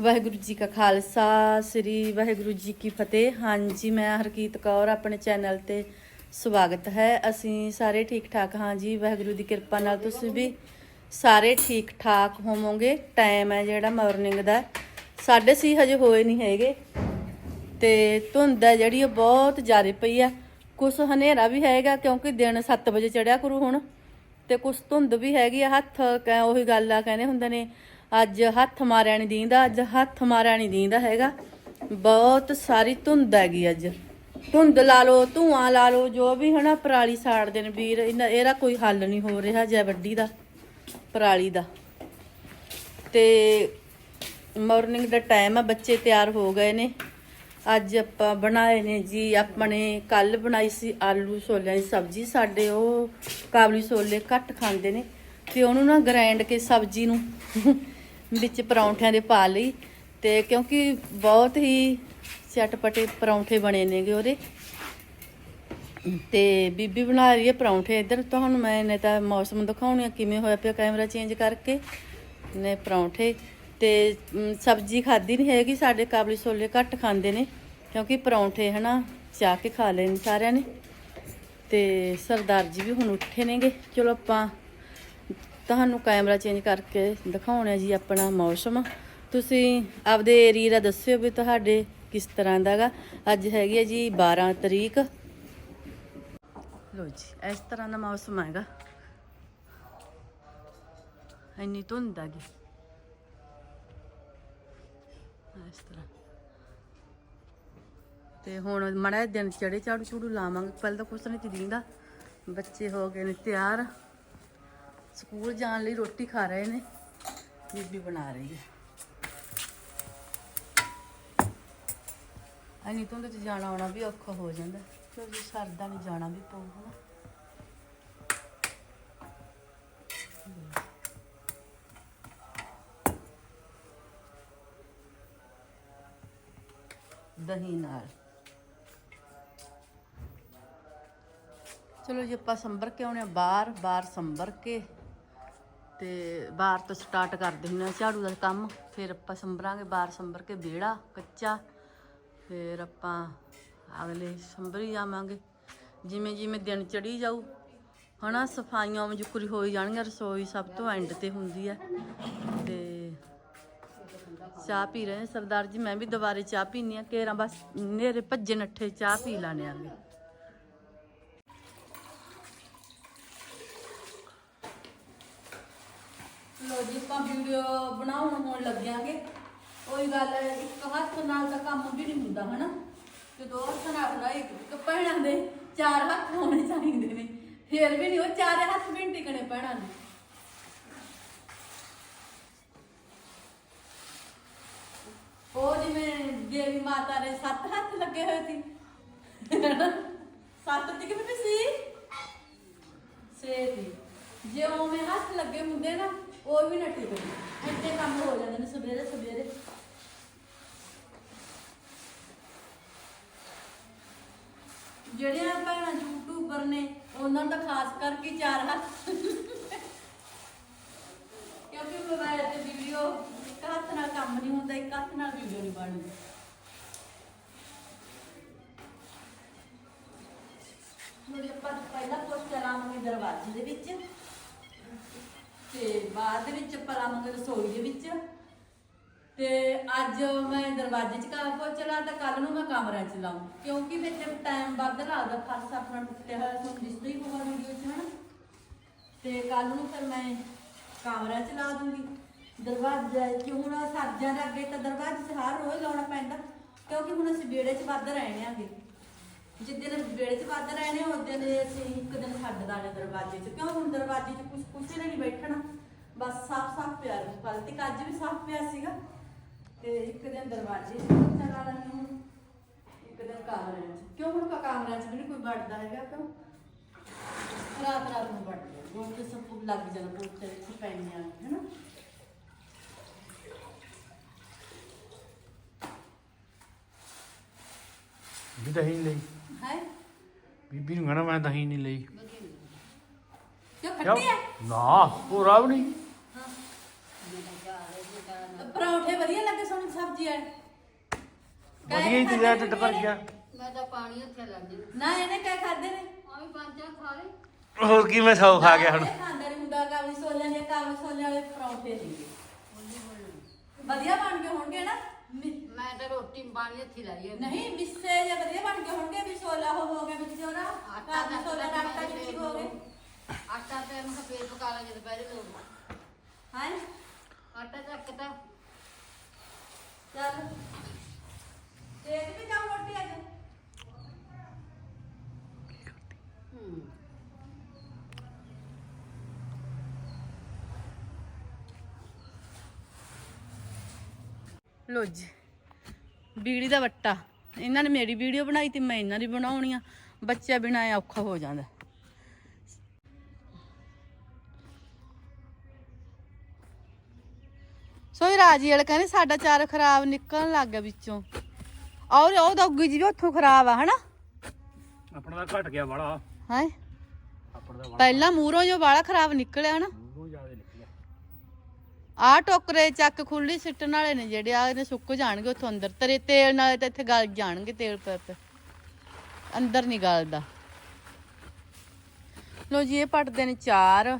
ਵਾਹਿਗੁਰੂ ਜੀ ਕਾ ਖਾਲਸਾ, ਸ੍ਰੀ ਵਾਹਿਗੁਰੂ ਜੀ ਕੀ ਫਤਿਹ। ਹਾਂਜੀ, ਮੈਂ ਹਰਕੀਤ ਕੌਰ, ਆਪਣੇ ਚੈਨਲ ਤੇ ਸਵਾਗਤ ਹੈ। ਅਸੀਂ ਸਾਰੇ ਠੀਕ ਠਾਕ ਹਾਂ ਜੀ, ਵਾਹਿਗੁਰੂ ਦੀ ਕਿਰਪਾ ਨਾਲ ਤੁਸੀਂ ਵੀ ਸਾਰੇ ਠੀਕ ਠਾਕ ਹੋਵੋਗੇ। ਟਾਈਮ ਹੈ ਜਿਹੜਾ ਮਾਰਨਿੰਗ ਦਾ। ਸਾਡੇ ਸੀ ਹਜੇ ਹੋਏ ਨਹੀਂ ਹੈਗੇ। ਤੇ ਧੁੰਦ ਹੈ ਜਿਹੜੀ, ਉਹ ਬਹੁਤ ਜ਼ਿਆਦਾ ਪਈ ਆ। ਕੁਛ ਹਨੇਰਾ ਵੀ ਹੈਗਾ, ਕਿਉਂਕਿ ਦਿਨ 7 ਵਜੇ ਚੜਿਆ ਕਰੂ ਹੁਣ। ਤੇ ਕੁਛ ਧੁੰਦ ਵੀ ਹੈਗੀ ਆ, ਹੱਥ ਕਹਿ ਉਹੀ ਗੱਲ ਆ, ਕਹਿੰਦੇ ਹੁੰਦੇ ਨੇ ਅੱਜ ਹੱਥ ਮਾਰਿਆ ਨਹੀਂ ਦੀਂਦਾ, ਅੱਜ ਹੱਥ ਮਾਰਿਆ ਨਹੀਂ ਦੀਂਦਾ ਹੈਗਾ। ਬਹੁਤ ਸਾਰੀ ਧੁੰਦ ਹੈਗੀ ਅੱਜ। ਧੁੰਦ ਲਾ ਲਓ, ਧੂਆਂ ਲਾ ਲਓ, ਜੋ ਵੀ ਹਨਾ, ਪਰਾਲੀ ਸਾੜਦੇ ਨੇ ਵੀਰ, ਇਹਨਾਂ- ਇਹਦਾ ਕੋਈ ਹੱਲ ਨਹੀਂ ਹੋ ਰਿਹਾ ਜੈ ਵੱਡੀ ਦਾ, ਪਰਾਲੀ ਦਾ। ਤੇ ਮਾਰਨਿੰਗ ਦਾ ਟਾਈਮ ਆ, ਬੱਚੇ ਤਿਆਰ ਹੋ ਗਏ ਨੇ। ਅੱਜ ਆਪਾਂ ਬਣਾਏ ਨੇ ਜੀ, ਆਪਣੇ ਕੱਲ ਬਣਾਈ ਸੀ ਆਲੂ ਛੋਲਿਆਂ ਦੀ ਸਬਜ਼ੀ। ਸਾਡੇ ਉਹ ਕਾਬਲੀ ਛੋਲੇ ਘੱਟ ਖਾਂਦੇ ਨੇ, ਤੇ ਉਹਨੂੰ ਨਾ ਗ੍ਰਾਈਂਡ ਕੇ ਸਬਜ਼ੀ ਨੂੰ ਵਿੱਚ ਪਰੌਂਠਿਆਂ ਦੇ ਪਾ ਲਈ ਤੇ ਕਿਉਂਕਿ ਬਹੁਤ ਹੀ ਚਟਪਟੇ ਪਰੌਂਠੇ ਬਣੇ ਨੇਗੇ ਉਹਦੇ। ਤੇ ਬੀਬੀ ਬਣਾ ਰਹੀ ਹੈ ਪਰੌਂਠੇ ਇੱਧਰ। ਤੁਹਾਨੂੰ ਮੈਂ ਨੇ ਤਾਂ ਮੌਸਮ ਦਿਖਾਉਣੀ ਆ, ਕਿਵੇਂ ਹੋਇਆ ਪਿਆ ਕੈਮਰਾ ਚੇਂਜ ਕਰਕੇ। ਨੇ ਪਰੌਂਠੇ ਤੇ ਸਬਜ਼ੀ ਖਾਦੀ ਨਹੀਂ ਹੈਗੀ, ਸਾਡੇ ਕਾਬਲੀ ਛੋਲੇ ਘੱਟ ਖਾਂਦੇ ਨੇ, ਕਿਉਂਕਿ ਪਰੌਂਠੇ ਹਨਾ, ਚਾਹ ਕੇ ਖਾ ਲੈਣ ਸਾਰਿਆਂ ਨੇ। ਤੇ ਸਰਦਾਰ ਜੀ ਵੀ ਹੁਣ ਉੱਠੇ ਨੇਗੇ। ਚਲੋ ਆਪਾਂ ਤੁਹਾਨੂੰ ਕੈਮਰਾ ਚੇਂਜ ਕਰਕੇ ਦਿਖਾਉਣਾ ਜੀ ਆਪਣਾ ਮੌਸਮ। ਤੁਸੀਂ ਆਪਦੇ ਏਰੀਆ ਦਾ ਦੱਸਿਓ ਵੀ ਤੁਹਾਡੇ ਕਿਸ ਤਰ੍ਹਾਂ ਦਾਗਾ ਅੱਜ ਹੈਗੀ ਹੈ ਜੀ 12 ਤਰੀਕ। ਲੋ ਜੀ, ਇਸ ਤਰ੍ਹਾਂ ਦਾ ਮੌਸਮ ਹੈਗਾ। ਇੰਨੀ ਧੁੰਦ ਆ ਗਈ। ਇਸ ਤਰ੍ਹਾਂ। ਤੇ ਹੁਣ ਮੜਾ ਦਿਨ ਚੜੇ ਝਾੜੂ ਚੂੜੂ ਲਾਵਾਂਗੇ। ਪਹਿਲਾਂ ਤਾਂ ਕੁਛ ਨਹੀਂ ਦਿੰਦਾ। ਬੱਚੇ ਹੋ ਗਏ ਨੇ ਤਿਆਰ। ਸਕੂਲ ਜਾਣ ਲਈ ਰੋਟੀ ਖਾ ਰਹੇ ਨੇ। ਬੀਬੀ ਬਣਾ ਰਹੀ ਹੈ। ਅਨੀ ਤੋਂ ਤੇ ਜਾਣਾ ਆਉਣਾ ਵੀ ਔਖਾ ਹੋ ਜਾਂਦਾ ਕਿਉਂਕਿ ਸਰਦਾ ਨਹੀਂ ਜਾਣਾ ਵੀ ਪਊਗਾ ਦਹੀਂ ਨਾਲ। ਚਲੋ ਜੀ, ਆਪਾਂ ਸੰਭਰ ਕੇ ਆਉਣੇ ਆ ਬਾਹਰ ਬਾਹਰ ਸੰਭਰ ਕੇ। ਤੇ ਬਾਹਰ ਤੋਂ ਸਟਾਰਟ ਕਰਦੇ ਹੁੰਦੇ ਆ ਝਾੜੂ ਦਾ ਕੰਮ, ਫਿਰ ਆਪਾਂ ਸੰਭਰਾਂਗੇ ਬਾਹਰ ਸੰਭਰ ਕੇ ਵਿਹੜਾ ਕੱਚਾ, ਫਿਰ ਆਪਾਂ ਅਗਲੇ ਸੰਭਰੀ ਜਾਵਾਂਗੇ। ਜਿਵੇਂ ਜਿਵੇਂ ਦਿਨ ਚੜੀ ਜਾਊ, ਹਨਾ, ਸਫਾਈਆਂ ਮਜੁਕਰੀ ਹੋਈ ਜਾਣਗੀਆਂ, ਰਸੋਈ ਸਭ ਤੋਂ ਐਂਡ ਤੇ ਹੁੰਦੀ ਹੈ। ਤੇ ਚਾਹ ਪੀ ਰਹੇ ਸਰਦਾਰ ਜੀ, ਮੈਂ ਵੀ ਦੁਬਾਰੇ ਚਾਹ ਪੀਨੀ ਆ ਕੇਰਾਂ ਬਸ ਨੇਰੇ ਭੱਜੇ ਨੱਠੇ ਚਾਹ ਪੀ ਲਾਣੇ ਆਂਗੇ। ਲੋ ਜੀ, ਆਪਾਂ ਵੀਡੀਓ ਬਣਾਉਣ ਹੋਣ ਲੱਗਿਆਂਗੇ। ਉਹੀ ਗੱਲ ਇੱਕ ਹੱਥ ਨਾਲ ਤਾਂ ਕੰਮ ਵੀ ਨਹੀਂ ਹੁੰਦਾ, ਹਨਾ? ਤੇ ਦੋ ਹੱਥ ਨਾਲ ਹੁੰਦਾ, ਇੱਕ ਪਹਿਣਾ ਦੇ ਚਾਰ ਹੱਥ ਹੋਣੇ ਚਾਹੀਦੇ ਨੇ। ਫੇਰ ਵੀ ਨਹੀਂ, ਉਹ ਚਾਰੇ ਹੱਥ ਵੀ ਨੀ ਟਿਕਣੇ ਪੈਣਾ ਨੇ ਉਹ ਜਿਵੇਂ ਦੇਵੀ ਮਾਤਾ ਦੇ ਸੱਤ ਹੱਥ ਲੱਗੇ ਹੋਏ ਸੀ। ਸੱਤ ਟਿਕ ਵੀ ਸੀ ਸੇ। ਦੀ ਜੇ ਉਵੇਂ ਹੱਥ ਲੱਗੇ ਹੁੰਦੇ ਨਾ ਕੋਈ ਵੀ ਨਾ ਟਿਕਦੇ ਇੱਥੇ ਕੰਮ ਹੋ ਜਾਂਦੇ ਨੇ ਸਵੇਰੇ ਸਵੇਰੇ। ਜਿਹੜੀਆਂ ਭੈਣਾਂ ਯੂਟਿਊਬਰ ਨੇ, ਉਹਨਾਂ ਦਾ ਖਾਸ ਕਰਕੇ ਚਾਰ ਹੱਥ। ਕਿਉਂਕਿ ਮੋਬਾਈਲ ਤੇ ਵੀਡੀਓ ਇੱਕ ਹੱਥ ਨਾਲ ਕੰਮ ਨਹੀਂ ਹੁੰਦਾ, ਇੱਕ ਹੱਥ ਨਾਲ ਵੀਡੀਓ ਨਹੀਂ ਬਣਦੀ। ਹੁਣ ਆਪਾਂ ਪਹਿਲਾਂ ਪੋਸਟਰ ਕਰਾਂਗੇ ਦਰਵਾਜ਼ੇ ਦੇ ਵਿੱਚ। ਤੇ ਬਾਅਦ ਦੇ ਵਿੱਚ ਆਪਾਂ ਲਾਵਾਂਗੇ ਰਸੋਈ ਦੇ ਵਿੱਚ। ਤੇ ਅੱਜ ਮੈਂ ਦਰਵਾਜ਼ੇ 'ਚ ਕਾ ਪੋਚਲਾ ਤਾਂ ਕੱਲ ਨੂੰ ਮੈਂ ਕਮਰਿਆਂ 'ਚ ਲਾਉਂ ਕਿਉਂਕਿ ਵਿੱਚ ਟਾਈਮ ਵੱਧ ਲੱਗਦਾ, ਫਰਸ਼ ਆਪਣਾ ਟੁੱਟਿਆ ਹੋਇਆ ਤੁਹਾਨੂੰ ਦਿਸਦਾ ਹੀ ਹੋਊਗਾ ਵੀਡੀਓ 'ਚ, ਹਨਾ? ਤੇ ਕੱਲ ਨੂੰ ਫਿਰ ਮੈਂ ਕਮਰਿਆਂ 'ਚ ਲਾ ਦੂੰਗੀ। ਦਰਵਾਜ਼ਾ ਕਿ ਹੁਣ ਸਰਜਾਂ ਦੇ ਅੱਗੇ ਤਾਂ ਦਰਵਾਜ਼ੇ 'ਚ ਹਰ ਰੋਜ਼ ਲਾਉਣਾ ਪੈਂਦਾ, ਕਿਉਂਕਿ ਹੁਣ ਅਸੀਂ ਵਿਹੜੇ 'ਚ ਵੱਧ ਰਹਿਣੇ ਆਂਗੇ। ਜਿੱਦਣ ਵਿਹੜੇ 'ਚ ਵੱਧ ਰਹਿਣੇ ਉਸ ਦਿਨ ਅਸੀਂ ਇੱਕ ਦਿਨ ਛੱਡ ਦਾਣੇ ਦਰਵਾਜ਼ੇ 'ਚ। ਕਿਉਂ ਹੁਣ ਦਰਵਾਜ਼ੇ 'ਚ ਕੁਝ ਕੁਛ ਨਹੀਂ ਬੈਠਣਾ? ਬਸ ਸਾਫ਼ ਸਾਫ਼ ਪਿਆ ਰਹੂ ਕੱਲ ਤੇ ਅੱਜ ਵੀ ਸਾਫ਼ ਪਿਆ ਸੀਗਾ। ਤੇ ਇੱਕ ਦਿਨ ਦਰਵਾਜ਼ੇ 'ਚ ਪੋਚਾ ਲਾ ਹੁਣ ਇੱਕ ਦਿਨ ਕਮਰਿਆਂ 'ਚ। ਕਿਉਂ ਹੁਣ ਕਮਰਿਆਂ 'ਚ ਵੀ ਨੀ ਕੋਈ ਵੜਦਾ ਹੈਗਾ ਕਿਉਂ? ਰਾਤ ਰਾਤ ਨੂੰ ਵੜਦੇ ਉਹ ਤੇ ਸਭ ਲੱਗ ਜਾਣਾ ਪੋਚੇ ਵਿੱਚ ਪੈਣੀਆਂ ਹੈਨਾ ਵੀ ਦਹੀਂ ਲਈ। ਹੈ? ਬੀਬੀ ਨੂੰ ਕਹਣਾ ਮੈਂ ਦਹੀਂ ਨਹੀਂ ਲਈ। ਕਿਉਂ ਖੱਟੀ ਹੈ? ਨਾ ਪੂਰਾ ਵੀ ਨਹੀਂ। ਪਰੌਂਠੇ ਵਧੀਆ ਲੱਗੇ ਸੋਨੂੰ ਸਬਜ਼ੀ ਹੈ ਵਧੀਆ ਹੀ ਤੇਰਾ ਢਿੱਡ ਭਰ ਗਿਆ। ਮੈਂ ਤਾਂ ਪਾਣੀ ਉੱਥੇ ਲੱਗ ਜੂ ਨਾ ਇਹਨੇ ਕਿਆ ਖਾਦੇ ਨੇ? ਆਵੇਂ ਪੰਜ ਚਾਰ ਖਾ ਲਏ। ਹੋਰ ਕੀ ਮੈਂ ਸੌ ਖਾ ਗਿਆ ਹੁਣ। ਇਹ ਖਾਂਦਾ ਨਹੀਂ ਹੁੰਦਾ ਕਾਬਲੀ ਸੋਲਿਆਂ ਦੇ ਕਾਬਲੀ ਸੋਲਿਆਂ ਵਾਲੇ ਪਰੌਂਠੇ ਸੀਗੇ ਵਧੀਆ ਬਣ ਗਏ ਹੋਣਗੇ ਨਾ। ਮਿ- ਮੈਂ ਤਾਂ ਰੋਟੀ ਪਾਣੀ ਉੱਥੇ ਲਾਈ ਹੈ ਨਹੀਂ ਮਿੱਸੇ ਜੇ ਵਧੀਆ ਬਣ ਗਏ ਹੋਣਗੇ ਵੀ ਸੋਲਾ ਹੋ ਹੋ ਗਿਆ ਵਿੱਚ ਉਹਦਾ ਆਟਾ ਕਾਬਲੀ ਸੋਲਾ ਦਾ ਆਟਾ ਵਿੱਚ ਹੋ ਗਏ। ਆਟਾ ਤੇ ਮੈਂ ਫੇਰ ਪਕਾ ਲਾਂਗੇ ਦੁਪਹਿਰੇ ਲੋਕ ਹਾਂ? ਆਟਾ ਚੱਕ ਤਾ। ਚੱਲ ਦੇਖ ਵੀ ਜਾਓ ਰੋਟੀ ਅੱਜ ਹੂੰ ਲੋ ਜੀ ਬੀੜੀ ਦਾ ਵੱਟਾ। ਇਹਨਾਂ ਨੇ ਮੇਰੀ ਵੀਡੀਓ ਬਣਾਈ ਤੇ ਮੈਂ ਇਹਨਾਂ ਦੀ ਬਣਾਉਣੀ ਆ। ਬੱਚਾ ਬਿਨਾਂ ਔਖਾ ਹੋ ਜਾਂਦਾ। ਸੋ ਇਹ ਰਾਜੀ ਵਾਲੇ ਕਹਿੰਦੇ ਸਾਡਾ ਚਾਰ ਖਰਾਬ ਨਿਕਲਣ ਲੱਗ ਗਿਆ ਵਿੱਚੋਂ। ਔਰ ਉਹ ਦੌਗੀ ਜੀ ਵੀ ਉੱਥੋਂ ਖਰਾਬ ਆ ਹਨਾ? ਆਪਣਾ ਤਾਂ ਘਟ ਗਿਆ ਬੜਾ ਹਾਂ? ਆਪਣਾ ਪਹਿਲਾਂ ਮੂਹਰੋਂ ਜੋ ਵਾਲਾ ਖਰਾਬ ਨਿਕਲਿਆ ਹਨਾ? ਆਹ ਟੋਕਰੇ ਚੱਕ ਖੁੱਲੀ ਸਿੱਟਣ ਵਾਲੇ ਨੇ ਜਿਹੜੇ ਆ ਇਹਨੇ ਸੁੱਕ ਜਾਣਗੇ ਉੱਥੋਂ ਅੰਦਰ। ਤੇਰੇ ਤੇਲ ਨਾਲ ਤਾਂ ਇੱਥੇ ਗਲ ਜਾਣਗੇ ਤੇਲ ਪੈ ਅੰਦਰ ਨਹੀਂ ਗਲਦਾ। ਲੋ ਜੀ, ਇਹ ਪੱਟਦੇ ਨੇ ਚਾਰ।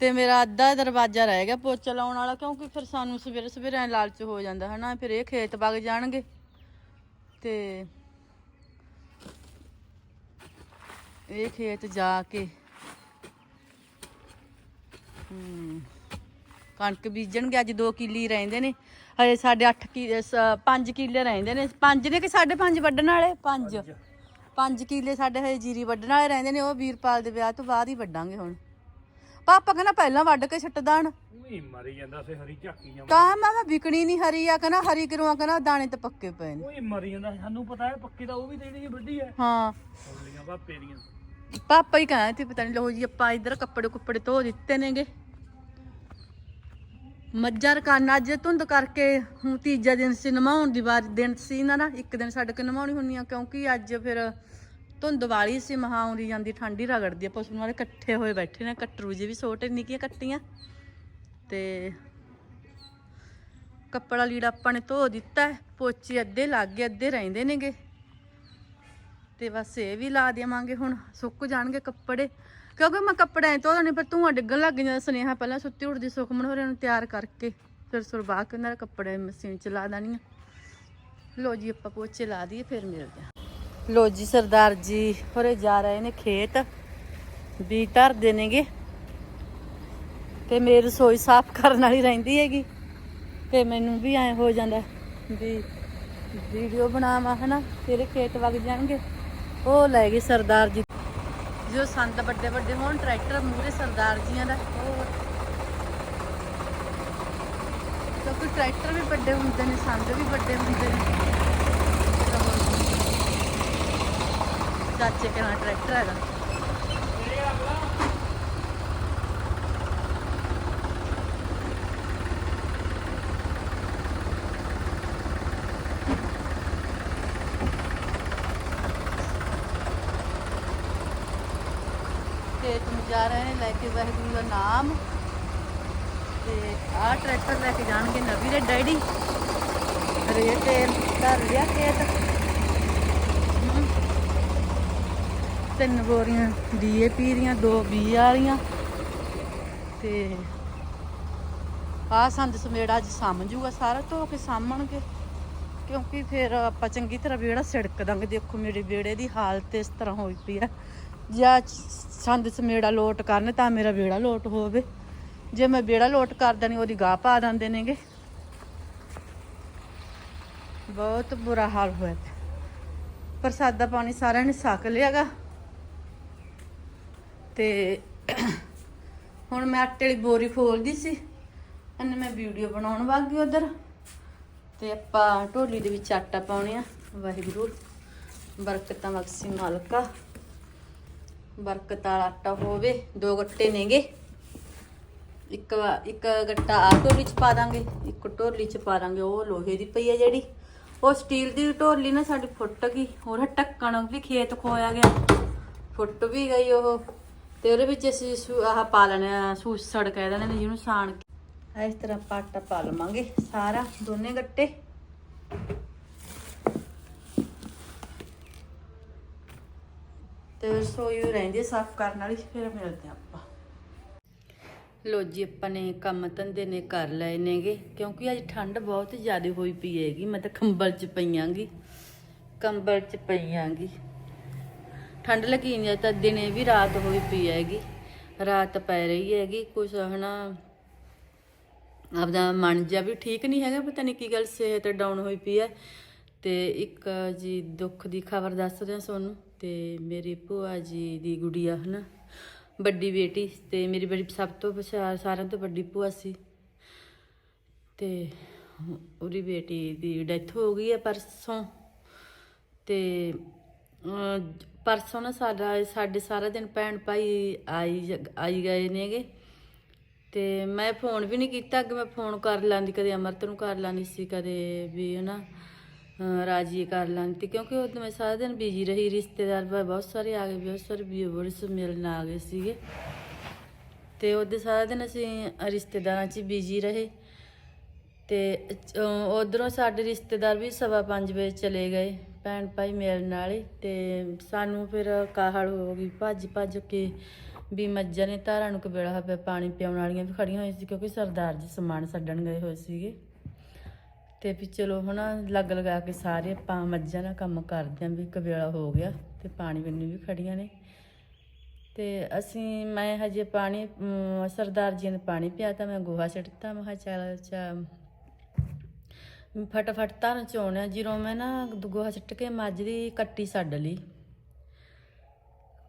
ਤੇ ਮੇਰਾ ਅੱਧਾ ਦਰਵਾਜ਼ਾ ਰਹਿ ਗਿਆ ਪੋਚਾ ਲਾਉਣ ਵਾਲਾ, ਕਿਉਂਕਿ ਫਿਰ ਸਾਨੂੰ ਸਵੇਰੇ ਸਵੇਰੇ ਐਂ ਲਾਲਚ ਹੋ ਜਾਂਦਾ, ਹਨਾ? ਫਿਰ ਇਹ ਖੇਤ ਵਗ ਜਾਣਗੇ। ਤੇ ਇਹ ਖੇਤ ਜਾ ਕੇ, ਹੂੰ। ਕਣਕ ਬੀਜਣਗੇ ਅੱਜ 2 ਕਿੱਲੇ ਰਹਿੰਦੇ ਨੇ। ਹਜੇ ਸਾਡੇ 8 ਕਿ 5 ਕਿੱਲੇ ਰਹਿੰਦੇ ਨੇ। 5 ਨੇ ਕਿ 5.5 ਵੱਢਣ ਵਾਲੇ? 5 5 ਕਿੱਲੇ ਸਾਡੇ ਹਜੇ ਜੀਰੀ ਵੱਢਣ ਵਾਲੇ ਰਹਿੰਦੇ ਨੇ ਉਹ ਵੀਰਪਾਲ ਦੇ ਵਿਆਹ ਤੋਂ ਬਾਅਦ ਹੀ ਵੱਢਾਂਗੇ ਹੁਣ। ਪਾਪਾ ਕਹਿੰਦਾ ਪਹਿਲਾਂ ਵੱਢ ਕੇ ਛੱਟ ਦਾਣ ਉਹੀ ਮਰੀ ਜਾਂਦਾ ਸੇ ਹਰੀ ਝਾਕੀ ਜਾਂ ਕਹਾ ਮੈਂ ਕਿਹਾ ਵਿਕਣੀ ਨਹੀਂ ਹਰੀ ਆ ਕਹਿੰਦਾ ਹਰੀ ਕਰੂਆ ਕਹਿੰਦਾ ਦਾਣੇ ਤੇ ਪੱਕੇ ਪਏ ਨੇ। ਉਹੀ ਮਰੀ ਜਾਂਦਾ ਸਾਨੂੰ ਪਤਾ ਹੈ ਪੱਕੇ ਦਾ ਉਹ ਵੀ ਦੇਣੀ ਵੱਡੀ ਹੈ। ਹਾਂ। ਬਾਪੇ ਦੀਆਂ। ਪਾਪਾ ਹੀ ਕਹਿੰਦੇ ਤੇ ਪਤਾ ਨਹੀਂ ਲੋ ਜੀ ਆਪਾਂ ਇੱਧਰ ਕੱਪੜੇ ਕੁੱਪੜੇ ਧੋ ਦਿੱਤੇ ਨੇਗੇ। ਮੱਝਾਂ ਰਕਾਨਾ ਅੱਜ ਧੁੰਦ ਕਰਕੇ ਹੁਣ ਤੀਜਾ ਦਿਨ ਸੀ ਨਮਾਉਣ ਦੀ ਵਾਰ ਦਿਨ ਸੀ ਨਾ ਨਾ ਇੱਕ ਦਿਨ ਛੱਡ ਕੇ ਨਮਾਉਣੀ ਹੁੰਨੀ ਆ ਕਿਉਂਕਿ ਅੱਜ ਫਿਰ ਧੁੰਦ ਵਾਲੀ ਸੀ, ਮਹਾ ਆਉਂਦੀ ਜਾਂਦੀ ਠੰਡੀ ਰਗੜਦੀ ਆ, ਪਸ਼ੂ ਵਾਲੇ ਇਕੱਠੇ ਹੋਏ ਬੈਠੇ ਨੇ, ਕੱਟਰੂ ਜੀ ਵੀ ਛੋਟੇ ਨਿੱਕੀਆਂ ਕੱਟੀਆਂ ਤੇ ਕੱਪੜਾ ਲੀੜਾ ਆਪਾਂ ਨੇ ਧੋ ਦਿੱਤਾ, ਪੋਚੇ ਅੱਧੇ ਲੱਗ ਗਏ, ਅੱਧੇ ਰਹਿੰਦੇ ਨੇਗੇ। ਤੇ ਬਸ ਇਹ ਵੀ ਲਾ ਦੇਵਾਂਗੇ ਹੁਣ, ਸੁੱਕ ਜਾਣਗੇ ਕੱਪੜੇ। ਕਿਉਂਕਿ ਮੈਂ ਕੱਪੜਿਆਂ ਐ ਧੋਣੇ ਪਰ ਧੂਆਂ ਡਿੱਗਣ ਲੱਗ ਜਾਂਦਾ ਸੁਨੇਹਾ ਪਹਿਲਾਂ ਸੁੱਤੀ ਉੱਠਦੀ ਸੁਖਮਨ ਹੋਰਾਂ ਨੂੰ ਤਿਆਰ ਕਰਕੇ, ਫਿਰ ਸੁਰਬਾ ਕੇ ਉਹਨਾਂ ਦੇ ਕੱਪੜੇ ਮਸ਼ੀਨ ਚ ਲਾ ਦੇਣੀ ਆ। ਲੋ ਜੀ, ਆਪਾਂ ਪੋਚੇ ਲਾ ਦਈਏ, ਫਿਰ ਮਿਲਦੇ ਆ। ਲੋ ਜੀ, ਸਰਦਾਰ ਜੀ ਹੋਰੇ ਜਾ ਰਹੇ ਨੇ ਖੇਤ। ਵੀ ਧਰਦੇ ਨੇਗੇ। ਤੇ ਮੇਰੀ ਰਸੋਈ ਸਾਫ਼ ਕਰਨ ਵਾਲੀ ਰਹਿੰਦੀ ਹੈਗੀ। ਤੇ ਮੈਨੂੰ ਵੀ ਐ ਹੋ ਜਾਂਦਾ ਵੀ ਵੀਡੀਓ ਬਣਾਵਾਂ, ਹਨਾ, ਤੇਰੇ ਖੇਤ ਵਗ ਜਾਣਗੇ। ਉਹ ਲੈ ਗਏ ਸਰਦਾਰ ਜੀ। ਜੋ ਸੰਦ ਵੱਡੇ ਵੱਡੇ ਹੋਣ, ਟਰੈਕਟਰ ਮੂਰੇ ਸਰਦਾਰ ਜੀਆਂ ਦਾ। ਉਹ ਕਿਉਂਕਿ ਟਰੈਕਟਰ ਵੀ ਵੱਡੇ ਹੁੰਦੇ ਨੇ ਸੰਦ ਵੀ ਵੱਡੇ ਹੁੰਦੇ ਨੇ। ਚਾਚੇ ਕੇ ਟਰੈਕਟਰ ਹੈਗਾ ਖੇਤ ਨੂੰ ਜਾ ਰਹੇ ਨੇ ਲੈ ਕੇ ਵਾਹਿਗੁਰੂ ਦਾ ਨਾਮ। ਤੇ ਆਹ ਟਰੈਕਟਰ ਲੈ ਕੇ ਜਾਣਗੇ ਨਵੀ ਦੇ ਡੈਡੀ। ਰੇ ਤੇਲ ਲਿਆ ਖੇਤ। ਤਿੰਨ ਬੋਰੀਆਂ ਡੀਏਪੀ ਦੀਆਂ, ਦੋ ਬੀ ਵਾਲੀਆਂ। ਤੇ ਆਹ ਸੰਦ ਸਮੇੜਾ ਅੱਜ ਸਮਝੂਗਾ ਸਾਰਾ, ਧੋ ਕੇ ਸਾਂਭਣਗੇ। ਕਿਉਂਕਿ ਫਿਰ ਆਪਾਂ ਚੰਗੀ ਤਰ੍ਹਾਂ ਵਿਹੜਾ ਸਿੜਕ ਦਾਂਗੇ, ਦੇਖੋ ਮੇਰੇ ਵਿਹੜੇ ਦੀ ਹਾਲਤ ਇਸ ਤਰ੍ਹਾਂ ਹੋਈ ਪਈ ਆ। ਜਾਂ ਸੰਦ ਸਮੇੜਾ ਲੋਟ ਕਰਨ ਤਾਂ ਮੇਰਾ ਵਿਹੜਾ ਲੋਟ ਹੋਵੇ। ਜੇ ਮੈਂ ਵਿਹੜਾ ਲੋਟ ਕਰ ਦਣੀ, ਉਹਦੀ ਗਾਹ ਪਾ ਦਿੰਦੇ ਨੇਗੇ। ਬਹੁਤ ਬੁਰਾ ਹਾਲ ਹੋਇਆ ਪਿਆ। ਪ੍ਰਸਾਦਾ ਪਾਣੀ ਸਾਰਿਆਂ ਨੇ ਛਕ ਲਿਆਗਾ। ਤੇ ਹੁਣ ਮੈਂ ਆਟੇ ਵਾਲੀ ਬੋਰੀ ਖੋਲਦੀ ਸੀ and ਮੈਂ ਵੀਡੀਓ ਬਣਾਉਣ ਵਗ ਗਈ ਉਧਰ। ਤੇ ਆਪਾਂ ਢੋਲੀ ਦੇ ਵਿੱਚ ਆਟਾ ਪਾਉਣੇ ਆ। ਵਾਹਿਗੁਰੂ, ਬਰਕਤਾਂ ਬਖਸ਼ੀ ਮਾਲਕਾ। ਬਰਕਤ ਵਾਲਾ ਆਟਾ ਹੋਵੇ, ਦੋ ਗੱਟੇ ਨੇਗੇ। ਇੱਕ ਇੱਕ ਗੱਟਾ ਆ ਢੋਲੀ ਚ ਪਾ ਦਾਂਗੇ, ਇੱਕ ਢੋਲੀ ਚ ਪਾ ਦਾਂਗੇ, ਉਹ ਲੋਹੇ ਦੀ ਪਈ ਹੈ ਜਿਹੜੀ। ਉਹ ਸਟੀਲ ਦੀ ਢੋਲੀ ਨਾ ਸਾਡੀ ਫੁੱਟ ਗਈ, ਹੋਰ ਢੱਕਣ ਵੀ ਖੇਤ ਖੋਇਆ ਗਿਆ। ਫੁੱਟ ਵੀ ਗਈ ਉਹ, ਤੇ ਉਹਦੇ ਵਿੱਚ ਅਸੀਂ ਆਹ ਪਾ ਲੈਣਾ ਸੂਸੜ ਕਹਿ ਦਿੰਦੇ ਨੇ ਜਿਹਨੂੰ ਸਾਣ ਕੇ। ਇਸ ਤਰ੍ਹਾਂ ਆਪਾਂ ਆਟਾ ਪਾ ਲਵਾਂਗੇ, ਸਾਰਾ ਦੋਨੇ ਗੱਟੇ। ਤੇ ਰਸੋਈ ਰਹਿੰਦੀ ਸਾਫ਼ ਕਰਨ ਵਾਲੀ, ਫਿਰ ਮਿਲਦੇ ਹਾਂ ਆਪਾਂ। ਲੋ ਜੀ, ਆਪਾਂ ਨੇ ਕੰਮ ਧੰਦੇ ਨੇ ਕਰ ਲਏ ਨੇਗੇ, ਕਿਉਂਕਿ ਅੱਜ ਠੰਡ ਬਹੁਤ ਜ਼ਿਆਦਾ ਹੋਈ ਪਈ ਹੈਗੀ, ਮੈਂ ਤਾਂ ਕੰਬਲ 'ਚ ਪਈਆਂਗੀ, ਕੰਬਲ 'ਚ ਪਈਆਂਗੀ। ਠੰਡ ਲੱਗੀ ਨਹੀਂ ਤਾਂ ਦਿਨੇ ਵੀ ਰਾਤ ਹੋਈ ਪਈ ਹੈਗੀ, ਰਾਤ ਪੈ ਰਹੀ ਹੈਗੀ, ਕੁਛ ਹਨਾ, ਆਪਦਾ ਮਨ ਜਿਹਾ ਵੀ ਠੀਕ ਨਹੀਂ ਹੈਗਾ, ਪਤਾ ਨਹੀਂ ਕੀ ਗੱਲ, ਸਿਹਤ ਡਾਊਨ ਹੋਈ ਪਈ ਹੈ। ਤੇ ਇੱਕ ਜੀ ਦੁੱਖ ਦੀ ਖਬਰ ਦੱਸ ਰਿਹਾ ਤੁਹਾਨੂੰ। ਤੇ ਮੇਰੀ ਭੂਆ ਜੀ ਦੀ ਗੁੜੀਆ ਹਨਾ, ਵੱਡੀ ਬੇਟੀ ਤੇ ਮੇਰੀ ਬੜੀ ਸਭ ਤੋਂ ਪਛਾ- ਸਾਰਿਆਂ ਤੋਂ ਵੱਡੀ ਭੂਆ ਸੀ। ਤੇ ਉਹਦੀ ਬੇਟੀ ਦੀ ਡੈਥ ਹੋ ਗਈ ਹੈ ਪਰਸੋਂ। ਤੇ ਪਰਸੋਂ ਨਾ ਸਾਡਾ, ਸਾਡੇ ਸਾਰਾ ਦਿਨ ਭੈਣ ਭਾਈ ਆਈ ਆਈ ਗਏ ਨੇਗੇ। ਤੇ ਮੈਂ ਫੋਨ ਵੀ ਨਹੀਂ ਕੀਤਾ, ਅੱਗੇ ਮੈਂ ਫੋਨ ਕਰ ਲਾਂਦੀ, ਕਦੇ ਅਮਰਤ ਨੂੰ ਕਰ ਲਾਂਦੀ ਸੀ, ਕਦੇ ਵੀ ਹਨਾ। ਅਹ ਰਾਜੀ ਕਰ ਲਾਂਦੀ ਕਿਉਂਕਿ ਉਹ ਮੈਂ ਸਾਰਾ ਦਿਨ ਬਿਜ਼ੀ ਰਹੀ, ਰਿਸ਼ਤੇਦਾਰ ਬ- ਬਹੁਤ ਸਾਰੇ ਆ ਗਏ, ਬਹੁਤ ਸਾਰੇ ਵੀ ਬੜੇ ਸ ਮਿਲਣ ਆ ਗਏ ਸੀਗੇ। ਤੇ ਉਹਦੇ ਸਾਰਾ ਦਿਨ ਅਸੀਂ ਰਿਸ਼ਤੇਦਾਰਾਂ 'ਚ ਬਿਜ਼ੀ ਰਹੇ। ਤੇ ਉਧਰੋਂ ਸਾਡੇ ਰਿਸ਼ਤੇਦਾਰ ਵੀ ਸਵਾ ਪੰਜ ਵਜੇ ਚਲੇ ਗਏ, ਭੈਣ ਭਾਈ ਮਿਲਣ ਵਾਲੇ ਤੇ ਸਾਨੂੰ ਫਿਰ ਕਾਹਲ ਹੋ ਗਈ, ਭੱਜ ਭੱਜ ਕੇ ਵੀ ਮੱਝਾਂ ਨੇ ਧਾਰਾਂ ਨੂੰ ਕਬੇੜਾ ਹੋਇਆ ਪਾਣੀ ਪਿਆਉਣ ਵਾਲੀਆਂ ਵੀ ਖੜੀਆਂ ਹੋਈਆਂ ਸੀ, ਕਿਉਂਕਿ ਸਰਦਾਰ ਜੀ ਸਮਾਨ ਛੱਡਣ ਗਏ ਹੋਏ ਸੀਗੇ। ਤੇ ਵੀ ਚਲੋ ਹੁਣ ਲੱਗ ਲਗਾ ਕੇ ਸਾਰੇ ਆਪਾਂ ਮੱਝਾਂ ਦਾ ਕੰਮ ਕਰਦੇ ਆਂ ਵੀ ਕਬੇੜਾ ਹੋ ਗਿਆ ਤੇ ਪਾਣੀ ਬੰਨੀ ਵੀ ਖੜੀਆਂ ਨੇ। ਤੇ ਅਸੀਂ, ਮੈਂ ਹਜੇ ਪਾਣੀ ਸਰਦਾਰ ਜੀ ਨੇ ਪਾਣੀ ਪਿਆ ਤਾਂ ਮੈਂ ਗੋਹਾ ਛੱਡਤਾ ਮੈਂ ਕਿਹਾ ਚੱਲ ਚਾ ਫਟਾਫਟ ਧਰਨ ਚੋਣਿਆ, ਜਦੋਂ ਮੈਂ ਨਾ ਗੋਹਾ ਛੱਟ ਕੇ ਮੱਝ ਦੀ ਕੱਟੀ ਛੱਡ ਲਈ।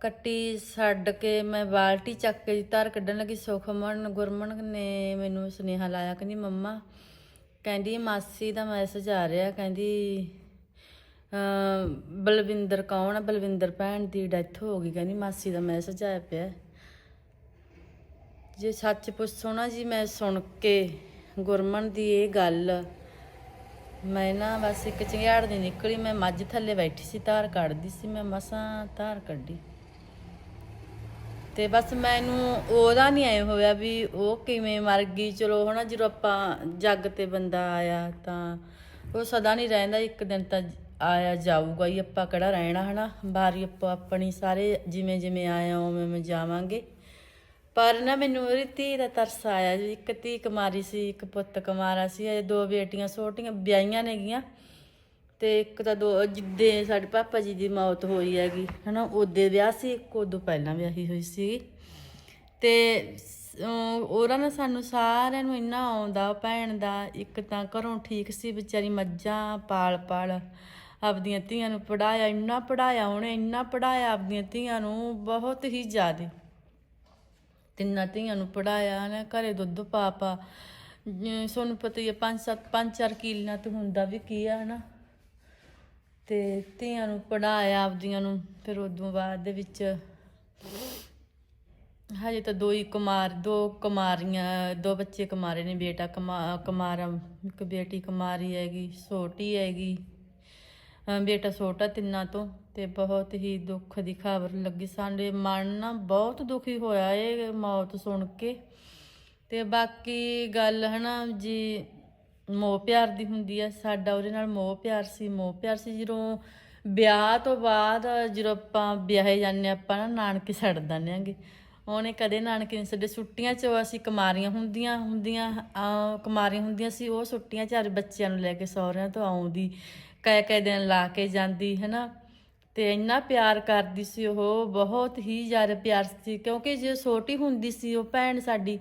ਕੱਟੀ ਛੱਡ ਕੇ ਮੈਂ ਬਾਲਟੀ ਚੱਕ ਕੇ ਧਾਰ ਕੱਢਣ ਲੱਗੀ, ਸੁਖਮਨ, ਗੁਰਮਨ ਨੇ ਮੈਨੂੰ ਸੁਨੇਹਾ ਲਾਇਆ, ਕਹਿੰਦੀ, ਮੰਮਾ ਕਹਿੰਦੀ, ਮਾਸੀ ਦਾ ਮੈਸੇਜ ਆ ਰਿਹਾ, ਕਹਿੰਦੀ ਬਲਵਿੰਦਰ ਕੌਣ ਆ? ਬਲਵਿੰਦਰ ਭੈਣ ਦੀ ਡੈਥ ਹੋ ਗਈ। ਕਹਿੰਦੀ, ਮਾਸੀ ਦਾ ਮੈਸੇਜ ਆਇਆ ਪਿਆ। ਜੇ ਸੱਚ ਪੁੱਛੋ ਨਾ ਜੀ, ਮੈਂ ਸੁਣ ਕੇ ਗੁਰਮਨ ਦੀ ਇਹ ਗੱਲ, ਮੈਂ ਨਾ ਬਸ ਇੱਕ ਚੰਗਿਆੜ ਦੀ ਨਿਕਲੀ, ਮੈਂ ਮੱਝ ਥੱਲੇ ਬੈਠੀ ਸੀ, ਧਾਰ ਕੱਢਦੀ ਸੀ, ਮੈਂ ਮਸਾਂ ਧਾਰ ਕੱਢੀ। ਤੇ ਬਸ ਮੈਨੂੰ ਉਹਦਾ ਨਹੀਂ ਐ ਹੋਇਆ ਵੀ ਉਹ ਕਿਵੇਂ ਮਰ ਗਈ। ਚਲੋ ਹਨਾ, ਜਦੋਂ ਆਪਾਂ ਜੱਗ ਤੇ ਬੰਦਾ ਆਇਆ ਤਾਂ ਉਹ ਸਦਾ ਨਹੀਂ ਰਹਿੰਦਾ, ਇੱਕ ਦਿਨ ਤਾਂ ਆਇਆ ਜਾਊਗਾ ਹੀ। ਆਪਾਂ ਕਿਹੜਾ ਰਹਿਣਾ ਹਨਾ ਬਾਰੀ ਆਪਾਂ ਆਪਣੀ ਸਾਰੇ ਜਿਵੇਂ ਜਿਵੇਂ ਆਇਆ, ਉਵੇਂ ਮੈਂ ਜਾਵਾਂਗੇ। ਪਰ ਨਾ ਮੈਨੂੰ ਉਹਦੀ ਧੀ ਦਾ ਤਰਸ ਆਇਆ ਜੀ। ਇੱਕ ਧੀ ਕੁਮਾਰੀ ਸੀ, ਇੱਕ ਪੁੱਤ ਕੁਮਾਰਾ ਸੀ। ਇਹ ਦੋ ਬੇਟੀਆਂ, ਛੋਟੀਆਂ ਵਿਆਹੀਆਂ ਨੇਗੀਆਂ। ਤੇ ਇੱਕ ਤਾਂ ਦੋ, ਜਿੱਦੇ ਸਾਡੇ ਪਾਪਾ ਜੀ ਦੀ ਮੌਤ ਹੋਈ ਹੈਗੀ, ਹਨਾ, ਉਹਦੇ ਵਿਆਹ ਸੀ, ਇੱਕ ਉਦੋਂ ਪਹਿਲਾਂ ਵਿਆਹੀ ਹੋਈ ਸੀ ਤੇ ਸ- ਅਹ ਉਹਦਾ ਨਾ ਸਾਨੂੰ ਸਾਰਿਆਂ ਨੂੰ ਇੰਨਾ ਆਉਂਦਾ, ਭੈਣ ਦਾ, ਇੱਕ ਤਾਂ ਘਰੋਂ ਠੀਕ ਸੀ, ਵਿਚਾਰੀ ਮੱਝਾਂ ਪਾਲ ਪਾਲ ਆਪਦੀਆਂ ਧੀਆਂ ਨੂੰ ਪੜਾਇਆ ਇੰਨਾ ਪੜਾਇਆ ਉਹਨੇ, ਇੰਨਾ ਪੜਾਇਆ ਆਪਦੀਆਂ ਧੀਆਂ ਨੂੰ, ਬਹੁਤ ਹੀ ਜ਼ਿਆਦਾ। ਤਿੰਨਾਂ ਧੀਆਂ ਨੂੰ ਪੜਾਇਆ ਨਾ ਘਰੇ ਦੁੱਧ ਪਾ ਪਾ ਤੁਹਾਨੂੰ ਪਤਾ ਹੀ ਹੈ ਪੰਜ ਸੱਤ, ਪੰਜ ਚਾਰ ਕਿੱਲਿਆਂ ਤੇ ਹੁੰਦਾ ਵੀ ਕੀ ਆ, ਹਨਾ। ਤੇ ਧੀਆਂ ਨੂੰ ਪੜਾਇਆ ਆਪਦੀਆਂ ਨੂੰ, ਫਿਰ ਉਦੋਂ ਬਾਅਦ ਦੇ ਵਿੱਚ ਹਜੇ ਤਾਂ ਦੋ ਹੀ ਕੁਮਾਰ, ਦੋ ਕੁਮਾਰੀਆਂ, ਦੋ ਬੱਚੇ ਕੁਮਾਰੇ ਨੇ, ਬੇਟਾ ਕੁਮਾ, ਕੁਮਾਰਾ, ਇੱਕ ਬੇਟੀ ਕੁਮਾਰੀ ਹੈਗੀ, ਛੋਟੀ ਹੈਗੀ। ਬੇਟਾ ਛੋਟਾ ਤਿੰਨਾਂ ਤੋਂ ਤੇ ਬਹੁਤ ਹੀ ਦੁੱਖ ਦੀ ਖਬਰ ਲੱਗੀ। ਸਾਡੇ ਮਨ ਨਾ ਬਹੁਤ ਦੁਖੀ ਹੋਇਆ ਇਹ ਮੌਤ ਸੁਣ ਕੇ। ਤੇ ਬਾਕੀ ਗੱਲ ਹਨਾ ਜੀ ਮੋਹ ਪਿਆਰ ਦੀ ਹੁੰਦੀ ਆ ਸਾਡਾ ਉਹਦੇ ਨਾਲ ਮੋਹ ਪਿਆਰ ਸੀ ਮੋਹ ਪਿਆਰ ਸੀ। ਜਦੋਂ ਵਿਆਹ ਤੋਂ ਬਾਅਦ ਜਦੋਂ ਆਪਾਂ ਵਿਆਹੇ ਜਾਂਦੇ ਹਾਂ, ਆਪਾਂ ਨਾ ਨਾਨਕੇ ਛੱਡ ਦਿੰਦੇ ਆਂਗੇ ਉਹਨੇ ਕਦੇ ਨਾਨਕੇ ਨਹੀਂ ਸਾਡੇ ਛੁੱਟੀਆਂ 'ਚ ਅਸੀਂ ਕੁਮਾਰੀਆਂ ਹੁੰਦੀਆਂ ਹੁੰਦੀਆਂ ਅਹ ਕੁਮਾਰੀਆਂ ਹੁੰਦੀਆਂ ਸੀ ਉਹ ਛੁੱਟੀਆਂ 'ਚ ਅੱਜ ਬੱਚਿਆਂ ਨੂੰ ਲੈ ਕੇ ਸਹੁਰਿਆਂ ਤੋਂ ਆਉਂਦੀ ਕਈ ਕਈ ਦਿਨ ਲਾ ਕੇ ਜਾਂਦੀ ਹੈਨਾ। ਤੇ ਇੰਨਾ ਪਿਆਰ ਕਰਦੀ ਸੀ ਉਹ ਬਹੁਤ ਹੀ ਜ਼ਿਆਦਾ ਪਿਆਰ ਸੀ। ਕਿਉਂਕਿ ਜੇ ਛੋਟੀ ਹੁੰਦੀ ਸੀ ਉਹ ਭੈਣ ਸਾਡੀ